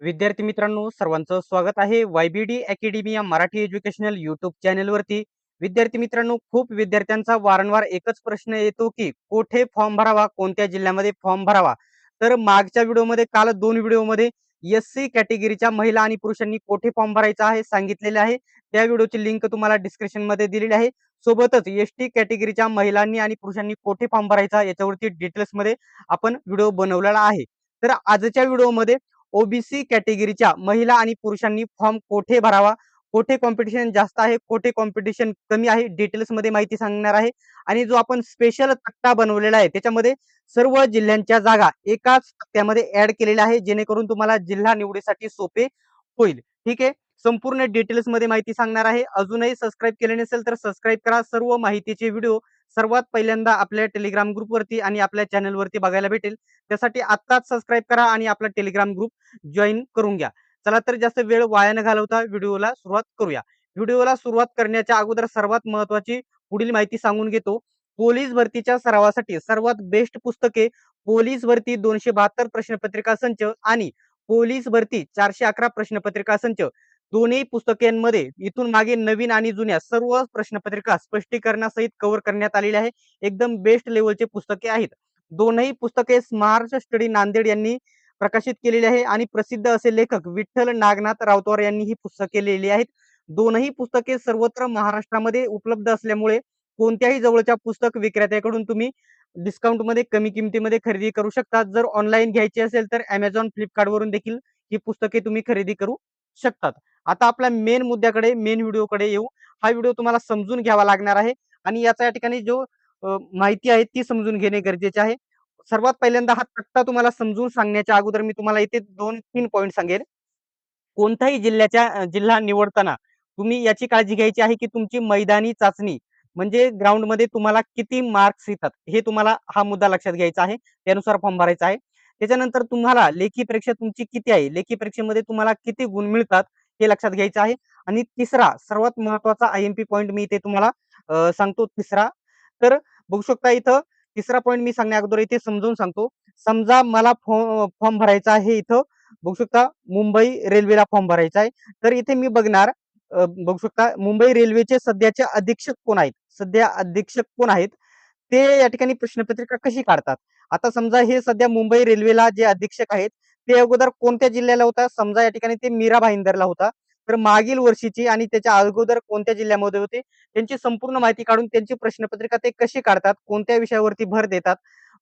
विद्यार्थी मित्रांनो सर्वांचं स्वागत आहे वायबीडी अकॅडमी या मराठी एज्युकेशनल युट्यूब चॅनेलवरती. विद्यार्थी मित्रांनो खूप विद्यार्थ्यांचा वारंवार एकच प्रश्न येतो की कोठे फॉर्म भरावा कोणत्या जिल्ह्यामध्ये फॉर्म भरावा? तर मागच्या व्हिडिओमध्ये काल दोन व्हिडिओमध्ये एस सी कॅटेगरीच्या महिला आणि पुरुषांनी कोठे फॉर्म भरायचा आहे सांगितलेले आहे. त्या व्हिडिओची लिंक तुम्हाला डिस्क्रिप्शनमध्ये दिलेली आहे. सोबतच एस टी कॅटेगरीच्या महिलांनी आणि पुरुषांनी कोठे फॉर्म भरायचा याच्यावरती डिटेल्समध्ये आपण व्हिडिओ बनवलेला आहे. तर आजच्या व्हिडिओमध्ये ओबीसी कॅटेगरीच्या महिला आणि पुरुषांनी फॉर्म कोठे भरावा? कोठे कॉम्पिटिशन जास्त आहे? कोठे कॉम्पिटिशन कमी आहे? डिटेल्समध्ये माहिती सांगणार आहे. आणि जो आपण स्पेशल तक्ता बनवलेला आहे त्याच्यामध्ये सर्व जिल्ह्यांच्या जागा एकाच तक्त्यामध्ये ऍड केलेल्या आहे जेणेकरून तुम्हाला जिल्हा निवडीसाठी सोपे होईल. ठीक आहे? संपूर्ण डिटेल्समध्ये माहिती सांगणार आहे. अजूनही सबस्क्राईब केले नसेल तर सबस्क्राईब करा. सर्व माहितीचे व्हिडिओ सर्वात पहिल्यांदा आपल्या टेलिग्राम ग्रुपवरती आणि आपल्या चॅनलवरती बघायला भेटेल. त्यासाठी आत्ताच सबस्क्राईब करा आणि आपला टेलिग्राम ग्रुप जॉईन करून घ्या. चला तर जास्त वेळ वाया न घालवता व्हिडिओला सुरुवात करूया. व्हिडिओला सुरुवात करण्याच्या अगोदर सर्वात महत्वाची पुढील माहिती सांगून घेतो. पोलीस भरतीच्या सरावासाठी सर्वात बेस्ट पुस्तके पोलीस भरती दोनशे बहात्तर प्रश्नपत्रिका संच आणि पोलीस भरती चारशे अकरा प्रश्नपत्रिका संच. दोन्ही पुस्तकांमध्ये इथून मागे नवीन आणि जुन्या सर्व प्रश्नपत्रिका स्पष्टीकरणासहित कव्हर करण्यात आलेली आहे. एकदम बेस्ट लेवलचे पुस्तके आहेत. दोनही पुस्तके स्मार्ट स्टडी नांदेड यांनी प्रकाशित केलेली आहे आणि प्रसिद्ध असे लेखक विठ्ठल नागनाथ रावतवार यांनी ही पुस्तके लिहिली आहेत. दोनही पुस्तके सर्वत्र महाराष्ट्रामध्ये उपलब्ध असल्यामुळे कोणत्याही जवळच्या पुस्तक विक्रेत्याकडून तुम्ही डिस्काउंटमध्ये कमी किमतीमध्ये खरेदी करू शकता. जर ऑनलाईन घ्यायची असेल तर अमेझॉन फ्लिपकार्ट वरून देखील ही पुस्तके तुम्ही खरेदी करू शकतात. आता आपल्या मेन मुद्द्याकडे मेन व्हिडिओकडे येऊ. हा व्हिडिओ तुम्हाला समजून घ्यावा लागणार आहे. आणि याचा या ठिकाणी जो माहिती आहे ती समजून घेणे गरजेचे आहे. सर्वात पहिल्यांदा हा तक्ता तुम्हाला समजून सांगण्याच्या अगोदर मी तुम्हाला इथे दोन तीन पॉईंट सांगेल कोणत्याही जिल्ह्याच्या जिल्हा निवडताना तुम्ही याची काळजी घ्यायची आहे की तुमची मैदानी चाचणी म्हणजे ग्राउंडमध्ये तुम्हाला किती मार्क्स येतात हे तुम्हाला हा मुद्दा लक्षात घ्यायचा आहे. त्यानुसार फॉर्म भरायचा आहे. त्याच्यानंतर तुम्हाला लेखी परीक्षा तुमची किती आहे? लेखी परीक्षेमध्ये तुम्हाला किती गुण मिळतात? हे लक्षात घ्यायचं आहे. आणि तिसरा सर्वात महत्त्वाचा आय एम पी पॉईंट मी इथे तुम्हाला सांगतो तिसरा. तर बघू शकता इथं तिसरा पॉईंट मी सांगण्या अगोदर इथे समजून सांगतो. समजा मला फॉर्म भरायचा आहे इथं. बघू शकता मुंबई रेल्वेला फॉर्म भरायचा आहे. तर इथे मी बघणार बघू शकता मुंबई रेल्वेचे सध्याचे अधीक्षक कोण आहेत? सध्या अधीक्षक कोण आहेत? ते या ठिकाणी प्रश्नपत्रिका कशी काढतात? आता समजा हे सध्या मुंबई रेल्वेला जे अधीक्षक आहेत ते अगोदर कोणत्या जिल्ह्याला होता? समजा या ठिकाणी ते मीरा भाईंदरला होता. तर मागील वर्षीची आणि त्याच्या अगोदर कोणत्या जिल्ह्यामध्ये होते? त्यांची संपूर्ण माहिती काढून त्यांची प्रश्नपत्रिका ते कशी काढतात? कोणत्या विषयावरती भर देतात?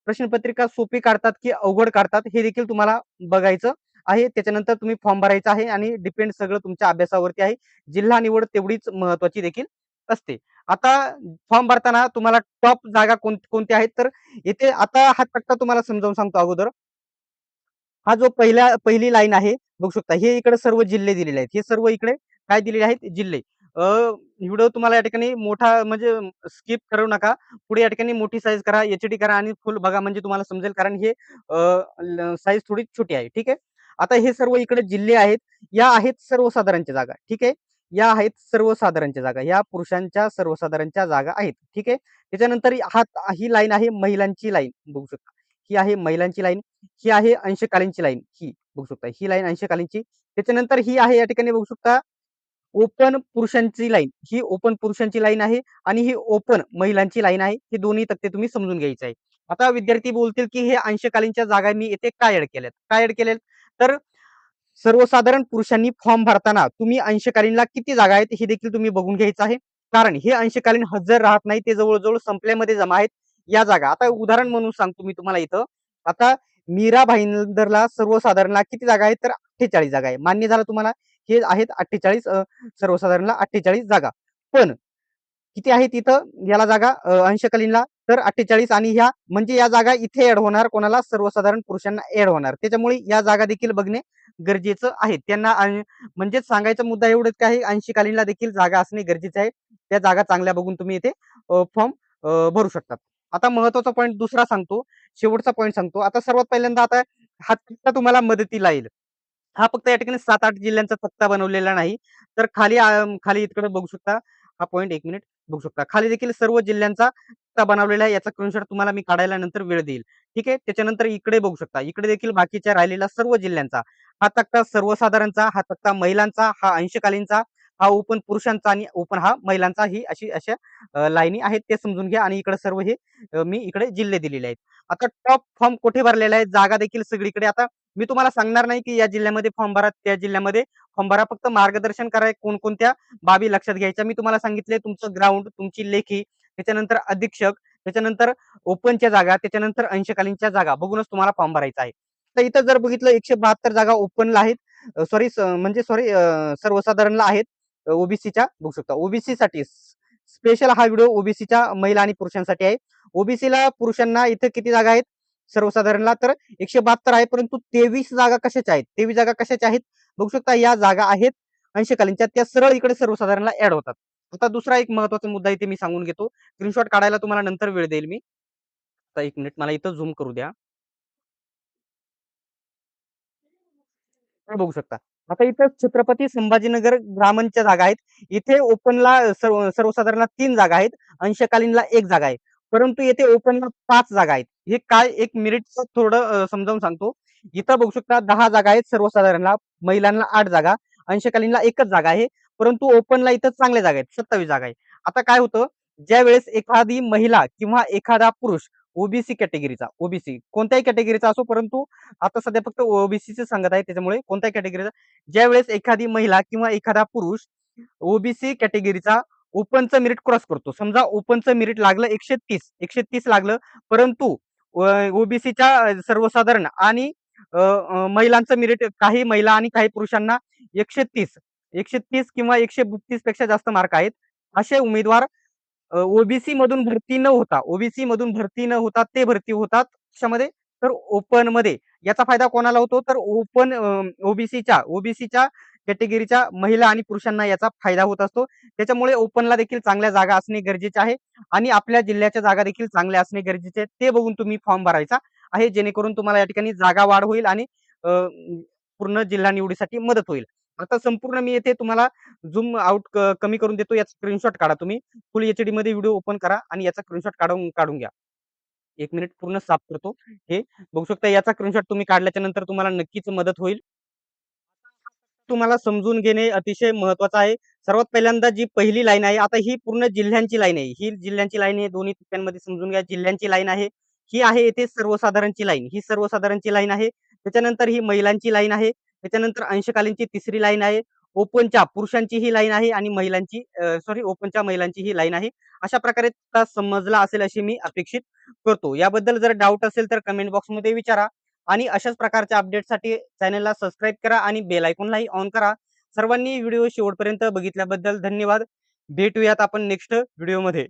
प्रश्नपत्रिका सोपी काढतात की अवघड काढतात? हे देखील तुम्हाला बघायचं आहे. त्याच्यानंतर तुम्ही फॉर्म भरायचा आहे आणि डिपेंड सगळं तुमच्या अभ्यासावरती आहे. जिल्हा निवड तेवढीच महत्वाची देखील असते. आता फॉर्म भरताना तुम्हाला टॉप जागा कोण कोणत्या आहेत? तर इथे आता हा तक्ता तुम्हाला समजावून सांगतो अगोदर. हा जो पहिला पहिली लाईन आहे बघू शकता. हे इकडे सर्व जिल्हे दिलेले आहेत. हे सर्व इकडे काय दिलेले आहेत? जिल्हे. व्हिडिओ तुम्हाला या ठिकाणी मोठा म्हणजे स्किप करू नका. पुढे या ठिकाणी मोठी साईज करा एच डी करा आणि फुल बघा म्हणजे तुम्हाला समजेल. कारण हे साईज थोडी छोटी आहे. ठीक आहे? आता हे सर्व इकडे जिल्हे आहेत. या आहेत सर्वसाधारणच्या जागा. ठीक आहे? या आहेत सर्वसाधारणच्या जागा. या पुरुषांच्या सर्वसाधारणच्या जागा आहेत. ठीक आहे? त्याच्यानंतर हा ही लाईन आहे महिलांची लाईन. बघू शकता. ही आहे महिलांची लाईन ही आहे अंशकालीनची लाईन ही बघू शकता. ही लाईन अंशकालीनची. त्याच्यानंतर ही आहे या ठिकाणी बघू शकता ओपन पुरुषांची लाईन. ही ओपन पुरुषांची लाईन आहे आणि ही ओपन महिलांची लाईन आहे. हे दोन्ही तक्ते तुम्ही समजून घ्यायचे आहे आता विद्यार्थी बोलतील की हे अंशकालीनच्या जागा मी येथे काय ऍड केल्यात? काय ऍड केल्यात? तर सर्वसाधारण पुरुषांनी फॉर्म भरताना तुम्ही अंशकालीनला किती जागा आहेत हे देखील तुम्ही बघून घ्यायचं आहे. कारण हे अंशकालीन हजर राहत नाही. ते जवळजवळ संपल्यामध्ये जमा आहेत. या जागा. आता उदाहरण म्हणून सांगतो मी तुम्हाला इथं. आता मीरा भाईंदरला सर्वसाधारणला किती जागा आहेत? तर अठ्ठेचाळीस जागा आहे. मान्य झालं तुम्हाला? हे आहेत अठ्ठेचाळीस सर्वसाधारणला अठ्ठेचाळीस जागा. पण किती आहेत इथं याला जागा? अंशकालीनला. तर अठ्ठेचाळीस आणि ह्या म्हणजे या जागा इथे ऍड होणार कोणाला? सर्वसाधारण पुरुषांना ऍड होणार. त्याच्यामुळे या जागा देखील बघणे गरजेचं आहे. त्यांना म्हणजेच सांगायचा मुद्दा एवढंच काय अंशकालीनला देखील जागा असणे गरजेचे आहे. त्या जागा चांगल्या बघून तुम्ही इथे फॉर्म भरू शकतात. आता महत्त्वाचा पॉईंट दुसरा सांगतो शेवटचा पॉईंट सांगतो. आता सर्वात पहिल्यांदा आता हा तक्ता तुम्हाला मदतीला येईल. हा फक्त या ठिकाणी सात आठ जिल्ह्यांचा तक्ता बनवलेला नाही. तर खाली खाली इकडे बघू शकता. हा पॉईंट एक मिनिट बघू शकता. खाली देखील सर्व जिल्ह्यांचा तक्ता बनवलेला आहे. याचा स्क्रीनशॉट तुम्हाला मी काढायला नंतर वेळ देईल. ठीक आहे? त्याच्यानंतर इकडे बघू शकता. इकडे देखील बाकीच्या राहिलेला सर्व जिल्ह्यांचा. हा तक्ता सर्वसाधारणचा हा तक्ता महिलांचा हा अंशकालीनचा हा ओपन पुरुषांचा आणि ओपन हा महिलांचा ही अशी अशा लाईनी आहेत. ते समजून घ्या आणि इकडे सर्व हे मी इकडे जिल्हे दिलेले आहेत. आता टॉप फॉर्म कुठे भरलेला आहे? जागा देखील सगळीकडे. आता मी तुम्हाला सांगणार नाही की या जिल्ह्यामध्ये फॉर्म भरा त्या जिल्ह्यामध्ये फॉर्म भरा. फक्त मार्गदर्शन कराय कोणकोणत्या बाबी लक्षात घ्यायच्या. मी तुम्हाला सांगितले तुमचं ग्राउंड तुमची लेखी त्याच्यानंतर अधीक्षक त्याच्यानंतर ओपनच्या जागा त्याच्यानंतर अंशकालीनच्या जागा. बघूनच तुम्हाला फॉर्म भरायचा आहे. तर इथं जर बघितलं एकशे बहात्तर जागा ओपनला आहेत. सॉरी म्हणजे सॉरी सर्वसाधारणला आहेत. ओबीसीच्या बघू शकता. ओबीसी साठी स्पेशल हा व्हिडिओ ओबीसीच्या महिला आणि पुरुषांसाठी आहे. ओबीसीला पुरुषांना इथे किती जागा आहेत? सर्वसाधारणला तर एकशे बहात्तर आहे परंतु तेवीस जागा कशाच्या आहेत? तेवीस जागा कशाच्या आहेत? बघू शकता या जागा आहेत. अंशकालीनच्या त्या सरळ इकडे सर्वसाधारणला ऍड होतात. आता दुसरा एक महत्त्वाचा मुद्दा इथे मी सांगून घेतो. स्क्रीनशॉट काढायला तुम्हाला नंतर वेळ देईल मी. आता एक मिनिट मला इथं झूम करू द्या. बघू शकता. आता इथं छत्रपती संभाजीनगर ग्रामांच्या जागा आहेत. इथे ओपनला सर्व तीन जागा आहेत अंशकालीनला एक जागा आहे. परंतु येथे ओपनला पाच जागा आहेत. हे काय एक मिनिट थोडं समजावून सांगतो. इथं बघू शकता दहा जागा आहेत सर्वसाधारणला. महिलांना आठ जागा अंशकालीनला एकच जागा आहे. परंतु ओपनला इथं चांगल्या जागा आहेत सत्तावीस जागा आहे आता काय होतं? ज्या वेळेस एखादी महिला किंवा एखादा पुरुष ओबीसी कॅटेगरीचा ओबीसी कोणत्याही कॅटेगरीचा असो परंतु आता सध्या फक्त ओबीसीचे सांगत आहे त्याच्यामुळे कोणत्याही कॅटेगरीचा. ज्या वेळेस एखादी महिला किंवा एखादा पुरुष ओबीसी कॅटेगरीचा ओपनचं मेरिट क्रॉस करतो. समजा ओपनचं मेरिट लागलं एकशे तीस एकशे तीस लागलं परंतु ओबीसीच्या सर्वसाधारण आणि महिलांचं मेरिट काही महिला आणि काही पुरुषांना एकशे तीस एकशे तीस किंवा एकशे बत्तीसपेक्षा जास्त मार्क आहेत असे उमेदवार ओबीसी मधून भरती न होता ओबीसी मधून भरती न होता ते भरती होतात कशामध्ये? तर ओपनमध्ये. याचा फायदा कोणाला होतो? तर ओपन ओबीसीच्या ओबीसीच्या कॅटेगरीच्या महिला आणि पुरुषांना याचा फायदा होत असतो. त्याच्यामुळे ओपनला देखील चांगल्या जागा असणे गरजेचे आहे आणि आपल्या जिल्ह्याच्या जागा देखील चांगल्या असणे गरजेचे आहे. ते बघून तुम्ही फॉर्म भरायचा आहे जेणेकरून तुम्हाला या ठिकाणी जागा वाढ होईल आणि पूर्ण जिल्हा निवडीसाठी मदत होईल. आता संपूर्ण मी येथे तुम्हाला झूम आउट कमी करून देतो. याचा स्क्रीनशॉट काढा तुम्ही. फुल एच डी मध्ये व्हिडिओ ओपन करा आणि याचा स्क्रीनशॉट काढून काढून घ्या. एक मिनिट पूर्ण साफ करतो. हे बघू शकता याचा स्क्रीनशॉट तुम्ही काढल्याच्या नंतर तुम्हाला नक्कीच मदत होईल. तुम्हाला समजून घेणे अतिशय महत्वाचं आहे. सर्वात पहिल्यांदा जी पहिली लाईन आहे आता ही पूर्ण जिल्ह्यांची लाईन आहे. ही जिल्ह्यांची लाईन आहे दोन्ही टप्प्यांमध्ये समजून घ्या. जिल्ह्यांची लाईन आहे. ही आहे येथे सर्वसाधारणची लाईन ही सर्वसाधारणची लाईन आहे. त्याच्यानंतर ही महिलांची लाईन आहे. त्याच्यानंतर अंशकालीनची तिसरी लाईन आहे. ओपनच्या पुरुषांची ही लाईन आहे आणि महिलांची सॉरी ओपनच्या महिलांची ही लाईन आहे. अशा प्रकारे समजला असेल अशी मी अपेक्षित करतो. याबद्दल जर डाऊट असेल तर कमेंट बॉक्समध्ये विचारा आणि अशाच प्रकारच्या अपडेटसाठी चॅनलला सबस्क्राईब करा आणि बेल आयकॉनलाही ऑन करा. सर्वांनी व्हिडिओ शेवटपर्यंत बघितल्याबद्दल धन्यवाद. भेटूयात आपण नेक्स्ट व्हिडिओमध्ये